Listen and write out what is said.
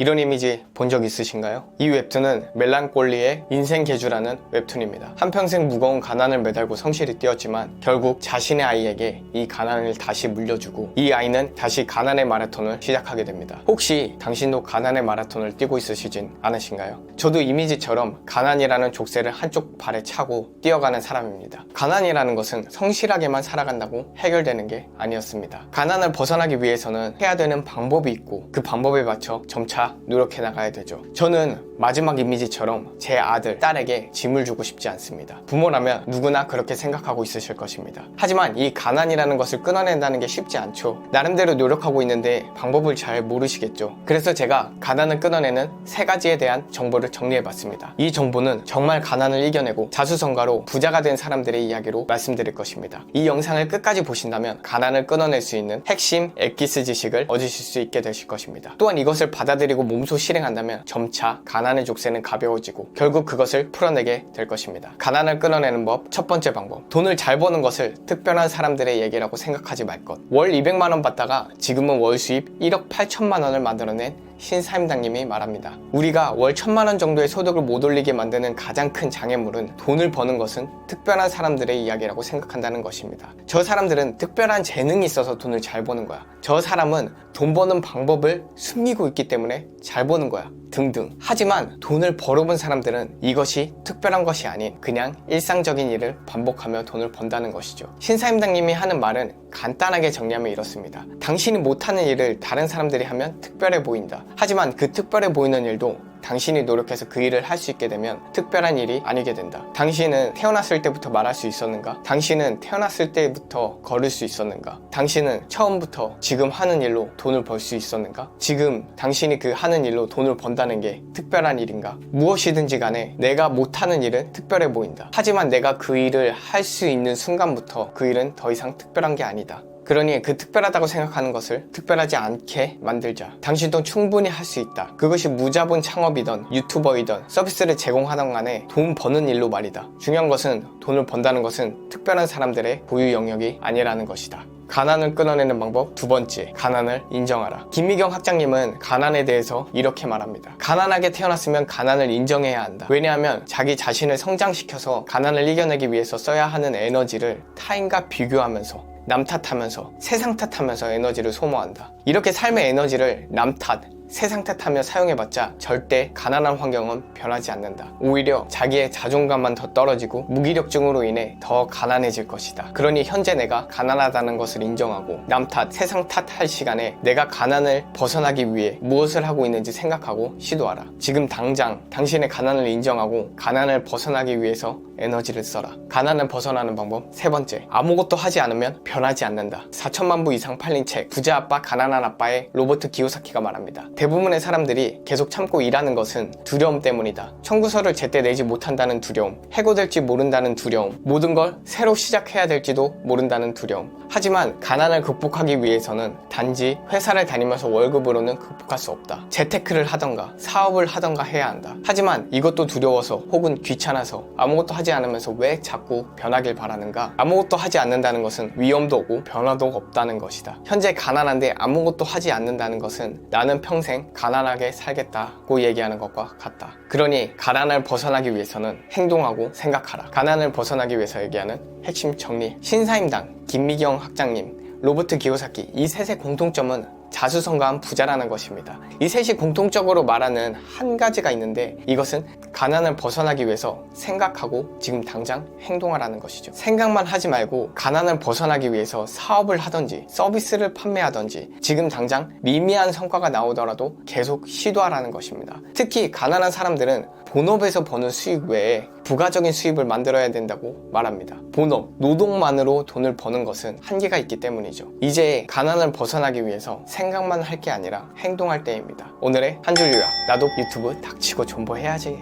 이런 이미지 본 적 있으신가요? 이 웹툰은 멜랑꼴리의 인생 계주라는 웹툰입니다. 한평생 무거운 가난을 매달고 성실히 뛰었지만 결국 자신의 아이에게 이 가난을 다시 물려주고 이 아이는 다시 가난의 마라톤을 시작하게 됩니다. 혹시 당신도 가난의 마라톤을 뛰고 있으시진 않으신가요? 저도 이미지처럼 가난이라는 족쇄를 한쪽 발에 차고 뛰어가는 사람입니다. 가난이라는 것은 성실하게만 살아간다고 해결되는 게 아니었습니다. 가난을 벗어나기 위해서는 해야 되는 방법이 있고 그 방법에 맞춰 점차 노력해 나가야 되죠. 저는 마지막 이미지처럼 제 아들, 딸에게 짐을 주고 싶지 않습니다. 부모라면 누구나 그렇게 생각하고 있으실 것입니다. 하지만 이 가난이라는 것을 끊어낸다는 게 쉽지 않죠. 나름대로 노력하고 있는데 방법을 잘 모르시겠죠. 그래서 제가 가난을 끊어내는 세 가지에 대한 정보를 정리해 봤습니다. 이 정보는 정말 가난을 이겨내고 자수성가로 부자가 된 사람들의 이야기로 말씀드릴 것입니다. 이 영상을 끝까지 보신다면 가난을 끊어낼 수 있는 핵심 엑기스 지식을 얻으실 수 있게 되실 것입니다. 또한 이것을 받아들이고 몸소 실행한다면 점차 가난 의 족쇄는 가벼워지고 결국 그것을 풀어내게 될 것입니다. 가난을 끊어내는 법 첫 번째 방법. 돈을 잘 버는 것을 특별한 사람들의 얘기라고 생각하지 말 것. 월 200만 원 받다가 지금은 월 수입 1억 8천만 원을 만들어낸 신사임당님이 말합니다. 우리가 월 천만 원 정도의 소득을 못 올리게 만드는 가장 큰 장애물은 돈을 버는 것은 특별한 사람들의 이야기라고 생각한다는 것입니다. 저 사람들은 특별한 재능이 있어서 돈을 잘 버는 거야. 저 사람은 돈 버는 방법을 숨기고 있기 때문에 잘 버는 거야. 등등. 하지만 돈을 벌어본 사람들은 이것이 특별한 것이 아닌 그냥 일상적인 일을 반복하며 돈을 번다는 것이죠. 신사임당님이 하는 말은 간단하게 정리하면 이렇습니다. 당신이 못하는 일을 다른 사람들이 하면 특별해 보인다. 하지만 그 특별해 보이는 일도 당신이 노력해서 그 일을 할 수 있게 되면 특별한 일이 아니게 된다. 당신은 태어났을 때부터 말할 수 있었는가? 당신은 태어났을 때부터 걸을 수 있었는가? 당신은 처음부터 지금 하는 일로 돈을 벌 수 있었는가? 지금 당신이 그 하는 일로 돈을 번다는 게 특별한 일인가? 무엇이든지 간에 내가 못하는 일은 특별해 보인다. 하지만 내가 그 일을 할 수 있는 순간부터 그 일은 더 이상 특별한 게 아니다. 그러니 그 특별하다고 생각하는 것을 특별하지 않게 만들자. 당신도 충분히 할 수 있다. 그것이 무자본 창업이던 유튜버이던 서비스를 제공하던 간에 돈 버는 일로 말이다. 중요한 것은 돈을 번다는 것은 특별한 사람들의 고유 영역이 아니라는 것이다. 가난을 끊어내는 방법 두 번째, 가난을 인정하라. 김미경 학장님은 가난에 대해서 이렇게 말합니다. 가난하게 태어났으면 가난을 인정해야 한다. 왜냐하면 자기 자신을 성장시켜서 가난을 이겨내기 위해서 써야 하는 에너지를 타인과 비교하면서 남 탓하면서 세상 탓하면서 에너지를 소모한다. 이렇게 삶의 에너지를 남 탓, 세상 탓하며 사용해봤자 절대 가난한 환경은 변하지 않는다. 오히려 자기의 자존감만 더 떨어지고 무기력증으로 인해 더 가난해질 것이다. 그러니 현재 내가 가난하다는 것을 인정하고 남 탓, 세상 탓 할 시간에 내가 가난을 벗어나기 위해 무엇을 하고 있는지 생각하고 시도하라. 지금 당장 당신의 가난을 인정하고 가난을 벗어나기 위해서 에너지를 써라. 가난을 벗어나는 방법 세 번째, 아무것도 하지 않으면 변하지 않는다. 4천만 부 이상 팔린 책, 부자 아빠, 가난한 아빠의 로버트 기요사키가 말합니다. 대부분의 사람들이 계속 참고 일하는 것은 두려움 때문이다. 청구서를 제때 내지 못한다는 두려움, 해고될지 모른다는 두려움, 모든 걸 새로 시작해야 될지도 모른다는 두려움. 하지만 가난을 극복하기 위해서는 단지 회사를 다니면서 월급으로는 극복할 수 없다. 재테크를 하던가 사업을 하던가 해야 한다. 하지만 이것도 두려워서 혹은 귀찮아서 아무것도 하지 않으면서 왜 자꾸 변하길 바라는가? 아무것도 하지 않는다는 것은 위험도 없고 변화도 없다는 것이다. 현재 가난한데 아무것도 하지 않는다는 것은 나는 평생 가난하게 살겠다고 얘기하는 것과 같다. 그러니 가난을 벗어나기 위해서는 행동하고 생각하라. 가난을 벗어나기 위해서 얘기하는 핵심 정리. 신사임당, 김미경 학장님, 로버트 기요사키 이 셋의 공통점은 자수성가한 부자라는 것입니다. 이 셋이 공통적으로 말하는 한 가지가 있는데 이것은 가난을 벗어나기 위해서 생각하고 지금 당장 행동하라는 것이죠. 생각만 하지 말고 가난을 벗어나기 위해서 사업을 하든지 서비스를 판매하든지 지금 당장 미미한 성과가 나오더라도 계속 시도하라는 것입니다. 특히 가난한 사람들은 본업에서 버는 수익 외에 부가적인 수입을 만들어야 된다고 말합니다. 본업, 노동만으로 돈을 버는 것은 한계가 있기 때문이죠. 이제 가난을 벗어나기 위해서 생각만 할 게 아니라 행동할 때입니다. 오늘의 한 줄 요약. 나도 유튜브 닥치고 존버해야지.